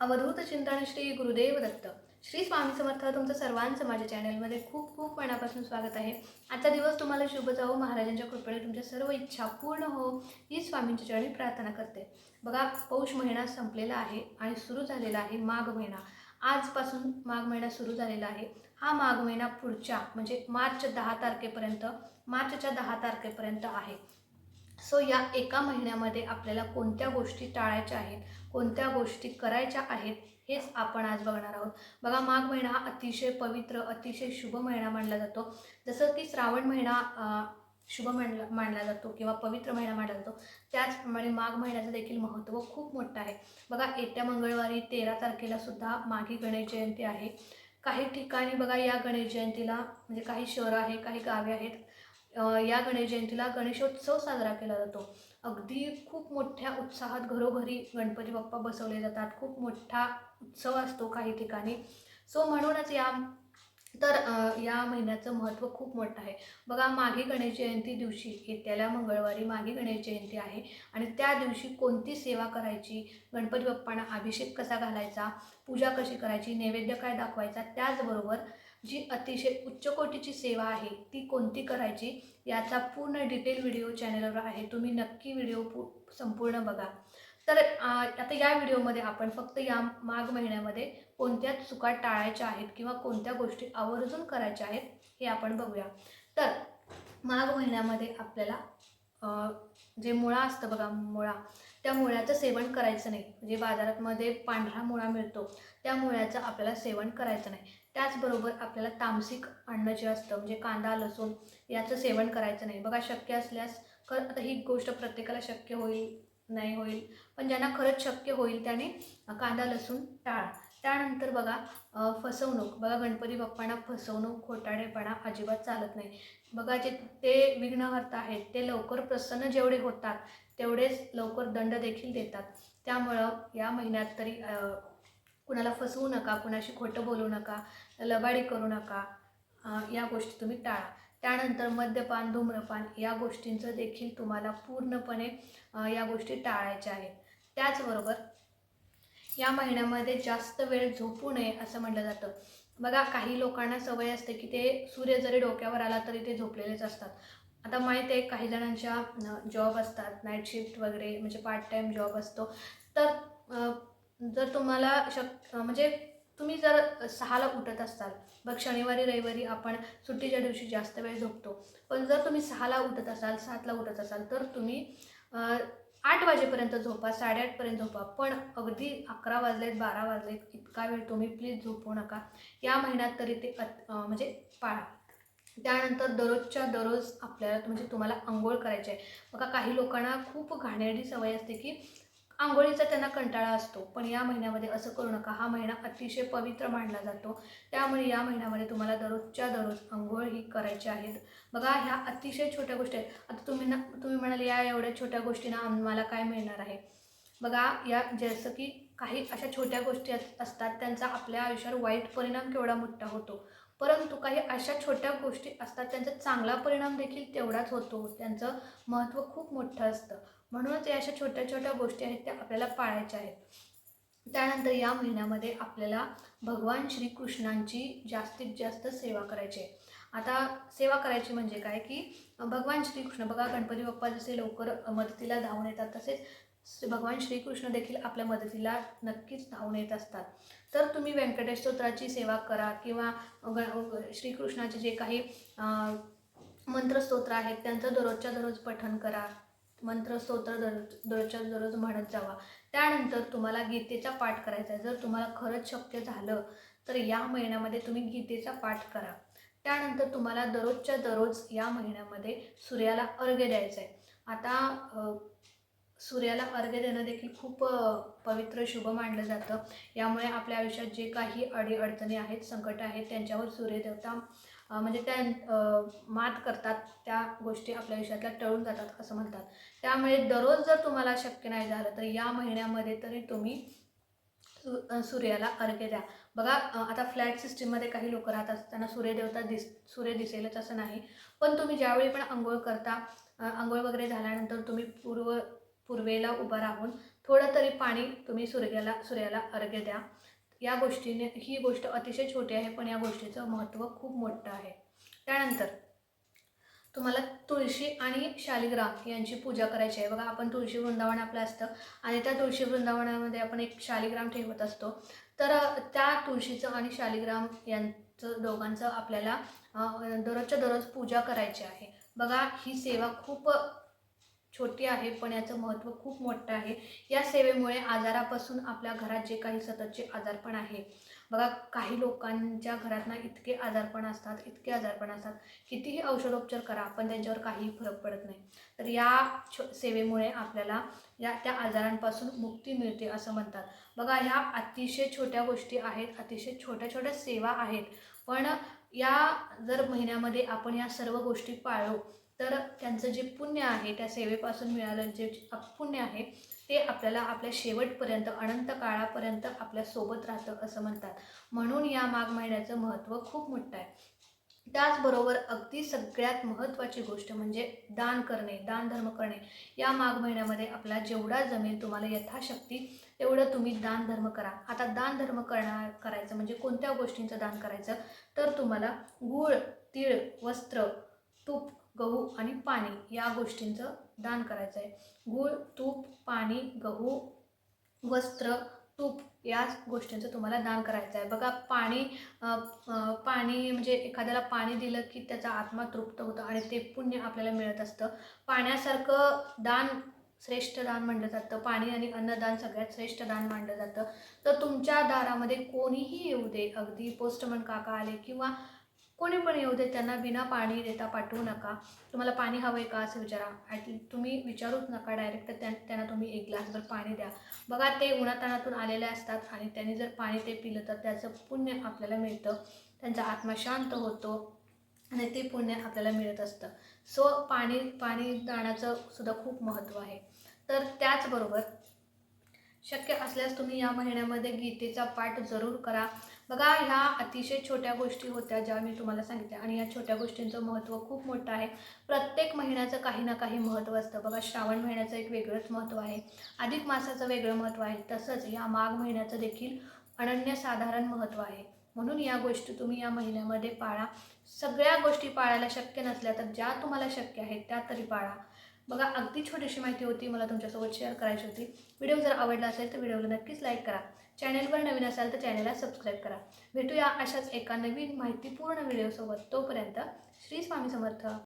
अवधूत चिंतन श्री गुरुदेव दत्त. श्री स्वामी समर्थ तुमचं सर्वांचं माझ्या चॅनलमध्ये खूप खूप मनापासून स्वागत आहे. आजचा दिवस तुम्हाला शुभ जावो. महाराजांच्या कृपेने तुमच्या सर्व इच्छा पूर्ण हो. ही स्वामींच्या चरणी प्रार्थना करते. बघा पौष महिना संपलेला आहे आणि सुरू झालेला आहे माघ महिना. आजपासून माघ महिना सुरू झालेला आहे. हा माघ महिना पुढच्या म्हणजे मार्च दहा तारखेपर्यंत मार्चच्या दहा तारखेपर्यंत आहे. सो या एका महिन्यामध्ये आपल्याला कोणत्या गोष्टी टाळायच्या आहेत? कोणत्या गोष्टी करायच्या आहेत हेच आपण आज बघणार आहोत. बघा माघ महिना हा अतिशय पवित्र अतिशय शुभ महिना मानला जातो. जसं की श्रावण महिना शुभ मानला मानला जातो किंवा पवित्र महिना मानला जातो त्याचप्रमाणे माघ महिन्याचं देखील महत्त्व खूप मोठं आहे. बघा येत्या मंगळवारी तेरा तारखेला सुद्धा माघी गणेश जयंती आहे. काही ठिकाणी बघा या गणेश जयंतीला म्हणजे काही शहरं आहे काही गावे आहेत या गणेश जयंतीला गणेशोत्सव साजरा केला जातो. अगदी खूप मोठ्या उत्साहात घरोघरी गणपती बाप्पा बसवले जातात. खूप मोठा उत्सव असतो काही ठिकाणी. सो म्हणूनच या तर या महिन्याचं महत्त्व खूप मोठं आहे. बघा मागे गणेश जयंती दिवशी येत्याला मंगळवारी मागे गणेश जयंती आहे. आणि त्या दिवशी कोणती सेवा करायची? गणपती बाप्पांना अभिषेक कसा घालायचा? पूजा कशी करायची? नैवेद्य काय दाखवायचा? त्याचबरोबर जी अतिशय उच्च कोटीची सेवा आहे ती कोणती करायची याचा पूर्ण डिटेल व्हिडिओ चॅनलवर आहे. तुम्ही नक्की व्हिडिओ पू संपूर्ण बघा. तर आता या व्हिडिओमध्ये आपण फक्त या माघ महिन्यामध्ये कोणत्या चुका टाळायच्या आहेत किंवा कोणत्या गोष्टी आवर्जून करायच्या आहेत हे आपण बघूया. तर माघ महिन्यामध्ये आपल्याला जे मुळा असतं बघा मुळा. त्या मुळ्याचं सेवन करायचं नाही. म्हणजे बाजारातमध्ये पांढरा मुळा मिळतो त्या मुळ्याचं आपल्याला सेवन करायचं नाही. त्याचबरोबर आपल्याला तामसिक अन्न जे असतं म्हणजे कांदा लसूण याचं सेवन करायचं नाही. बघा शक्य असल्यास कर आता ही गोष्ट प्रत्येकाला शक्य होईल नाही होईल पण ज्यांना खरंच शक्य होईल त्याने कांदा लसूण टाळा. त्यानंतर बघा फसवणूक. बघा गणपती बाप्पांना फसवणूक खोटाडेपणा अजिबात चालत नाही. बघा जे ते विघ्नहर्ता आहेत ते लवकर प्रसन्न जेवढे होतात तेवढेच लवकर दंड देखील देतात. त्यामुळं या महिन्यात तरी कुणाला फसवू नका कुणाशी खोटं बोलू नका लबाडी करू नका या गोष्टी तुम्ही टाळा. त्यानंतर मद्यपान धूम्रपान या गोष्टींचं देखील तुम्हाला पूर्णपणे या गोष्टी टाळायच्या आहेत. त्याचबरोबर या महिन्यामध्ये जास्त वेळ झोपू नये असं म्हटलं जातं. बघा काही लोकांना सवय असते की ते सूर्य जरी डोक्यावर आला तरी ते झोपलेलेच असतात. आता माहीत आहे काही जणांच्या जॉब असतात नाईट शिफ्ट वगैरे म्हणजे पार्ट टाईम जॉब असतो. तर जर तुम्हाला शक म्हणजे तुम्ही जर सहाला उठत असाल बघ शनिवारी रविवारी आपण सुट्टीच्या दिवशी जास्त वेळ झोपतो. पण जर तुम्ही सहाला उठत असाल सातला उठत असाल तर तुम्ही आठ वाजेपर्यंत झोपा साडेआठपर्यंत झोपा. पण अगदी अकरा वाजलेत बारा वाजलेत इतका वेळ तुम्ही प्लीज झोपू नका. या महिन्यात तरी ते म्हणजे पाळा. त्यानंतर दररोजच्या दररोज आपल्याला म्हणजे तुम्हाला आंघोळ करायची आहे. बघा काही लोकांना खूप घाणेरडी सवय असते की आंघोळीचा त्यांना कंटाळा असतो. पण या महिन्यामध्ये असं करू नका. हा महिना अतिशय पवित्र मानला जातो. त्यामुळे या महिन्यामध्ये तुम्हाला दररोजच्या दररोज आंघोळ ही करायची आहेत बघा ह्या अतिशय छोट्या गोष्टी आहेत. आता तुम्ही ना तुम्ही म्हणाले या एवढ्या छोट्या गोष्टींना आम्हाला काय मिळणार आहे? बघा या जसं की काही अशा छोट्या गोष्टी असतात त्यांचा आपल्या आयुष्यावर वाईट परिणाम केवढा मोठा होतो. परंतु काही अशा छोट्या गोष्टी असतात त्यांचा चांगला परिणाम देखील तेवढाच होतो. त्यांचं महत्त्व खूप मोठं असतं. म्हणूनच या अशा छोट्या छोट्या गोष्टी आहेत त्या आपल्याला पाळायच्या आहेत. त्यानंतर या महिन्यामध्ये आपल्याला भगवान श्रीकृष्णांची जास्तीत जास्त सेवा करायची आहे. आता सेवा करायची म्हणजे काय? की भगवान श्रीकृष्ण बघा गणपती बाप्पा जसे लवकर मदतीला धावून येतात तसेच भगवान श्रीकृष्ण देखील आपल्या मदतीला नक्कीच धावून येत असतात. तर तुम्ही व्यंकटेश स्तोत्राची सेवा करा किंवा ग- श्रीकृष्णाचे जे काही मंत्रस्तोत्र आहेत त्यांचं दररोजच्या दररोज पठन करा. मंत्रस्तोत्र दररोज दररोजच्या दररोज म्हणत जावा. त्यानंतर तुम्हाला गीतेचा पाठ करायचा आहे. जर तुम्हाला खरंच शक्य झालं तर या महिन्यामध्ये तुम्ही गीतेचा पाठ करा. त्यानंतर तुम्हाला दररोजच्या दररोज या महिन्यामध्ये सूर्याला अर्घ्य द्यायचं आहे आता सूर्याला अर्घ्य देणं देखील खूप पवित्र शुभ मानलं जातं. यामुळे आपल्या आयुष्यात जे काही अडी अडचणी आहेत संकट आहेत त्यांच्यावर सूर्यदेवता म्हणजे त्या मात करतात त्या गोष्टी आपल्या आयुष्यातल्या टळून जातात असं म्हणतात. त्यामुळे दररोज जर तुम्हाला शक्य नाही झालं तर या महिन्यामध्ये तरी तुम्ही सु सूर्याला अर्घ्य द्या. बघा आता फ्लॅट सिस्टीममध्ये काही लोक राहतात त्यांना सूर्यदेवता दिस सूर्य दिसेलच असं नाही. पण तुम्ही ज्यावेळी पण आंघोळ करता आंघोळ वगैरे झाल्यानंतर तुम्ही पूर्व पूर्वेला उभा राहून थोडं तरी पाणी तुम्ही सूर्याला सूर्याला अर्घ्य द्या. या गोष्टीने ही गोष्ट अतिशय छोटी आहे पण या गोष्टीचं महत्त्व खूप मोठं आहे. त्यानंतर तुम्हाला तुळशी आणि शालिग्राम यांची पूजा करायची आहे. बघा आपण तुळशी वृंदावन आपलं असतं आणि त्या तुळशी वृंदावनामध्ये आपण एक शालिग्राम ठेवत असतो. तर त्या तुळशीचं आणि शालिग्राम यांचं दोघांचं आपल्याला दररोजच्या दररोज पूजा करायची आहे. बघा ही सेवा खूप छोटी आहे पण याचं महत्त्व खूप मोठं आहे. या सेवेमुळे आजारापासून आपल्या घरात जे काही सततचे आजारपण आहे बघा काही लोकांच्या घरात ना इतके आजारपण असतात इतके आजारपण असतात कितीही औषधोपचार करा पण त्यांच्यावर काही फरक पडत नाही. तर या छो सेवेमुळे आपल्याला या त्या आजारांपासून मुक्ती मिळते असं म्हणतात. बघा ह्या अतिशय छोट्या गोष्टी आहेत अतिशय छोट्या छोट्या सेवा आहेत. पण या जर महिन्यामध्ये आपण या सर्व गोष्टी पाळलो तर त्यांचं जे पुण्य आहे त्या सेवेपासून मिळालं जे पुण्य आहे ते आपल्याला आपल्या शेवटपर्यंत अनंत काळापर्यंत आपल्यासोबत राहतं असं म्हणतात. म्हणून या माघ महिन्याचं महत्त्व खूप मोठं आहे. त्याचबरोबर अगदी सगळ्यात महत्त्वाची गोष्ट म्हणजे दान करणे दान धर्म करणे. या माघ महिन्यामध्ये आपला जेवढा जमेल तुम्हाला यथाशक्ती तेवढं तुम्ही दान धर्म करा. आता दान धर्म करणार करायचं म्हणजे कोणत्या गोष्टींचं दान करायचं? तर तुम्हाला गूळ तीळ वस्त्र तूप गहू आणि पाणी या गोष्टींचं दान करायचं आहे गूळ तूप पाणी गहू वस्त्र तूप या गोष्टींचं तुम्हाला दान करायचं आहे बघा पाणी पाणी म्हणजे एखाद्याला पाणी दिलं की त्याचा आत्मा तृप्त होतं आणि ते पुण्य आपल्याला मिळत असतं. पाण्यासारखं दान श्रेष्ठ दान म्हणलं जातं. पाणी आणि अन्नदान सगळ्यात श्रेष्ठ दान मानलं जातं. तर तुमच्या दारामध्ये कोणीही येऊ दे. अगदी पोस्टमन काका आले किंवा कोणी पण येऊ दे त्यांना बिना पाणी देता पाठवू नका. तुम्हाला पाणी हवं आहे का असं विचारा. ॲट तुम्ही विचारूच नका डायरेक्ट त्या त्यांना तुम्ही एक ग्लासभर पाणी द्या. बघा ते उन्हातानातून आलेले असतात आणि त्यांनी जर पाणी ते पिलं तर त्याचं पुण्य आपल्याला मिळतं. त्यांचा आत्मा शांत होतो आणि ते पुण्य आपल्याला मिळत असतं. सो पाणी पाणी दाण्याचं सुद्धा खूप महत्त्व आहे. तर त्याचबरोबर शक्य असल्यास तुम्ही या महिन्यामध्ये गीतेचा पाठ जरूर करा. बघा ह्या अतिशय छोट्या गोष्टी होत्या ज्या मी तुम्हाला सांगितल्या. आणि या छोट्या गोष्टींचं महत्त्व खूप मोठं आहे. प्रत्येक महिन्याचं काही ना काही महत्त्व असतं. बघा श्रावण महिन्याचं एक वेगळंच महत्त्व आहे. अधिक मासाचं वेगळं महत्त्व आहे. तसंच या माघ महिन्याचं देखील अनन्यसाधारण महत्त्व आहे. म्हणून या गोष्टी तुम्ही या महिन्यामध्ये पाळा. सगळ्या गोष्टी पाळायला शक्य नसल्या तर ज्या तुम्हाला शक्य आहेत त्या तरी पाळा. बघा अगदी छोटीशी माहिती होती मला तुमच्यासोबत शेअर करायची होती. व्हिडिओ जर आवडला असेल तर व्हिडिओला नक्कीच लाईक करा. चॅनलवर नवीन असाल तर चॅनलला सबस्क्राईब करा. भेटूया अशाच एका नवीन माहितीपूर्ण व्हिडिओसोबत तोपर्यंत श्री स्वामी समर्थ.